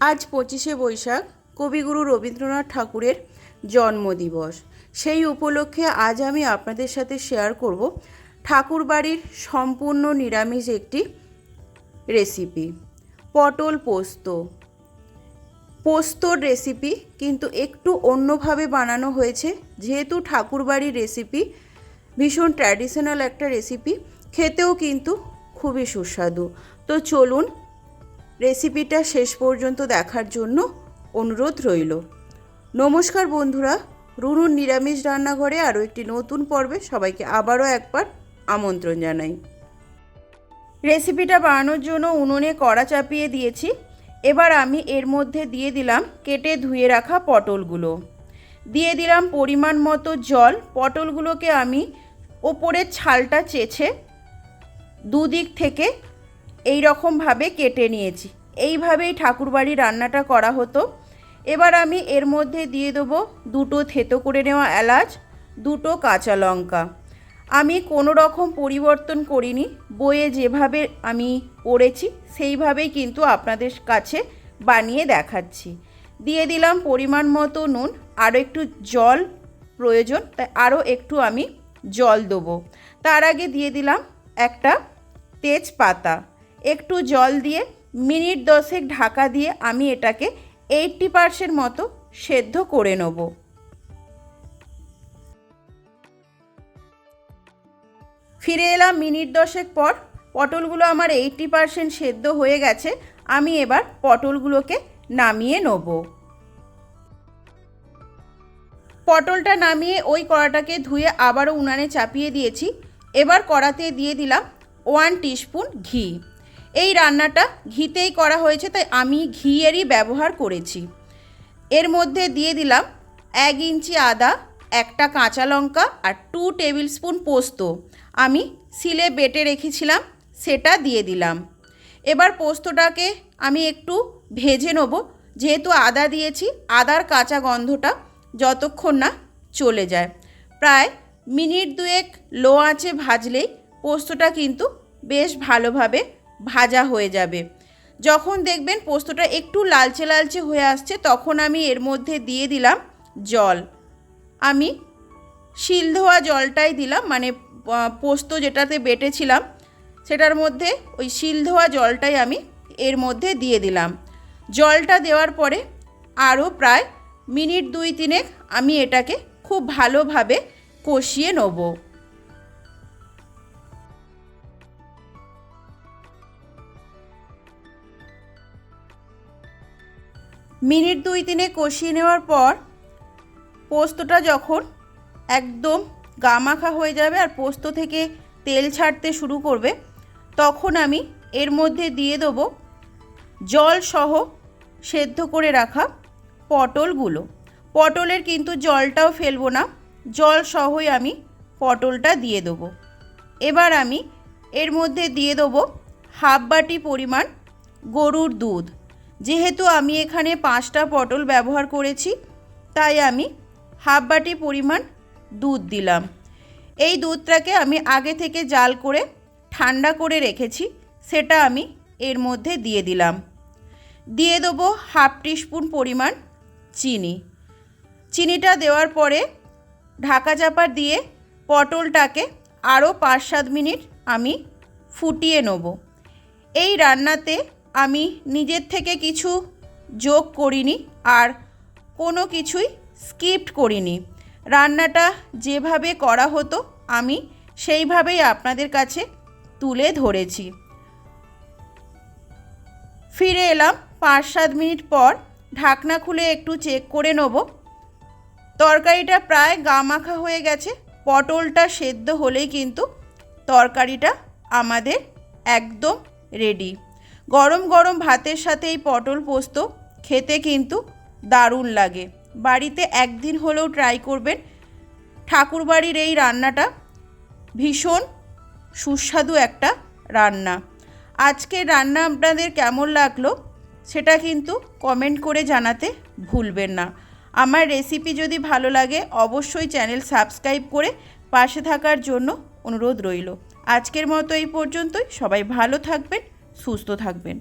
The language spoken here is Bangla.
আজ পঁচিশে বৈশাখ, কবিগুরু রবীন্দ্রনাথ ঠাকুরের জন্মদিবস। সেই উপলক্ষে আজ আমি আপনাদের সাথে শেয়ার করব ঠাকুরবাড়ির সম্পূর্ণ নিরামিষ একটি রেসিপি পটল পোস্ত। পোস্তর রেসিপি কিন্তু একটু অন্যভাবে বানানো হয়েছে, যেহেতু ঠাকুরবাড়ির রেসিপি ভীষণ ট্র্যাডিশনাল একটা রেসিপি খেতেও কিন্তু খুবই সুস্বাদু। তো চলুন রেসিপিটা শেষ পর্যন্ত দেখার জন্য অনুরোধ রইল। নমস্কার বন্ধুরা, রুনুর নিরামিষ রান্নাঘরে আরও একটি নতুন পর্বে সবাইকে আবারও একবার আমন্ত্রণ জানাই। রেসিপিটা বানানোর জন্য উনুনে কড়া চাপিয়ে দিয়েছি। এবার আমি এর মধ্যে দিয়ে দিলাম কেটে ধুয়ে রাখা পটলগুলো। দিয়ে দিলাম পরিমাণ মতো জল। পটলগুলোকে আমি ওপরের ছালটা চেছে দুদিক থেকে এই রকমভাবে কেটে নিয়েছি। এইভাবেই ঠাকুরবাড়ি রান্নাটা করা হতো। এবার আমি এর মধ্যে দিয়ে দেবো দুটো থেতো করে নেওয়া এলাচ, দুটো কাঁচা লঙ্কা। আমি কোনো রকম পরিবর্তন করিনি, বইয়ে যেভাবে আমি পড়েছি, সেইভাবেই কিন্তু আপনাদের কাছে বানিয়ে দেখাচ্ছি। দিয়ে দিলাম পরিমাণ মতো নুন, আরও একটু জল প্রয়োজন, তাই আরও একটু আমি জল দেবো। তার আগে দিয়ে দিলাম একটা তেজপাতা। একটু জল দিয়ে মিনিট দশেক ঢাকা দিয়ে আমি এটাকে এইটটি পার্সেন্ট মতো সেদ্ধ করে নেব। ফিরে এলাম মিনিট দশেক পর, পটলগুলো আমার এইটটি পার্সেন্ট সেদ্ধ হয়ে গেছে, আমি এবার পটলগুলোকে নামিয়ে নেব। পটলটা নামিয়ে ওই কড়াটাকে ধুয়ে আবারও উনানে চাপিয়ে দিয়েছি। এবার কড়াতে দিয়ে দিলাম ওয়ান টিস্পুন ঘি। এই রান্নাটা ঘিতেই করা হয়েছে, তাই আমি ঘিয়েরই ব্যবহার করেছি। এর মধ্যে দিয়ে দিলাম এক ইঞ্চি আদা, একটা কাঁচা লঙ্কা আর টু টেবিল স্পুন পোস্ত। আমি সিলে বেটে রেখেছিলাম, সেটা দিয়ে দিলাম। এবার পোস্তটাকে আমি একটু ভেজে নেব। যেহেতু আদা দিয়েছি, আদার কাঁচা গন্ধটা যতক্ষণ না চলে যায়। প্রায় মিনিট দুয়েক লো আঁচে ভাজলেই পোস্তটা কিন্তু বেশ ভালোভাবে ভাজা হয়ে যাবে। যখন দেখবেন পোস্তটা একটু লালচে লালচে হয়ে আসছে, তখন আমি এর মধ্যে দিয়ে দিলাম জল। আমি শিল ধোয়া জলটাই দিলাম মানে পোস্ত যেটাতে বেটেছিলাম, সেটার মধ্যে ওই শিল ধোয়া জলটাই আমি এর মধ্যে দিয়ে দিলাম। জলটা দেওয়ার পরে আরও প্রায় মিনিট দুই তিনেক আমি এটাকে খুব ভালোভাবে কষিয়ে নেব। মিনিট দুই তিনে কষিয়ে নেওয়ার পর পোস্তটা যখন একদম গামাখা হয়ে যাবে আর পোস্ত থেকে তেল ছাড়তে শুরু করবে, তখন আমি এর মধ্যে দিয়ে দেবো জল সহ সেদ্ধ করে রাখা পটলগুলো। পটলের কিন্তু জলটাও ফেলব না, জল সহই আমি পটলটা দিয়ে দেবো। এবার আমি এর মধ্যে দিয়ে দেবো হাফ বাটি পরিমাণ গরুর দুধ। যেহেতু আমি এখানে পাঁচটা পটল ব্যবহার করেছি, তাই আমি হাফ বাটি পরিমাণ দুধ দিলাম। এই দুধটাকে আমি আগে থেকে জাল করে ঠান্ডা করে রেখেছি, সেটা আমি এর মধ্যে দিয়ে দিলাম। দিয়ে দেবো হাফ টিস্পুন পরিমাণ চিনি। চিনিটা দেওয়ার পরে ঢাকা চাপা দিয়ে পটলটাকে আরও পাঁচ সাত মিনিট আমি ফুটিয়ে নেব। এই রান্নাতে আমি নিজের থেকে কিছু যোগ করিনি আর কোনো কিছুই স্কিপ্ট করিনি। রান্নাটা যেভাবে করা হতো, আমি সেইভাবেই আপনাদের কাছে তুলে ধরেছি। ফিরে এলাম পাঁচ সাত মিনিট পর, ঢাকনা খুলে একটু চেক করে নেব। তরকারিটা প্রায় গামাখা হয়ে গেছে, পটলটা সেদ্ধ হলেই কিন্তু তরকারিটা আমাদের একদম রেডি। গরম গরম ভাতের সাথে এই পটল পোস্ত খেতে কিন্তু দারুণ লাগে। বাড়িতে একদিন হলেও ট্রাই করবেন। ঠাকুরবাড়ির এই রান্নাটা ভীষণ সুস্বাদু একটা রান্না। আজকের রান্না আপনাদের কেমন লাগল সেটা কিন্তু কমেন্ট করে জানাতে ভুলবেন না। আমার রেসিপি যদি ভালো লাগে অবশ্যই চ্যানেল সাবস্ক্রাইব করে পাশে থাকার জন্য অনুরোধ রইল। আজকের মতো এই পর্যন্তই। সবাই ভালো থাকবেন। সুস্থ থাকবেন।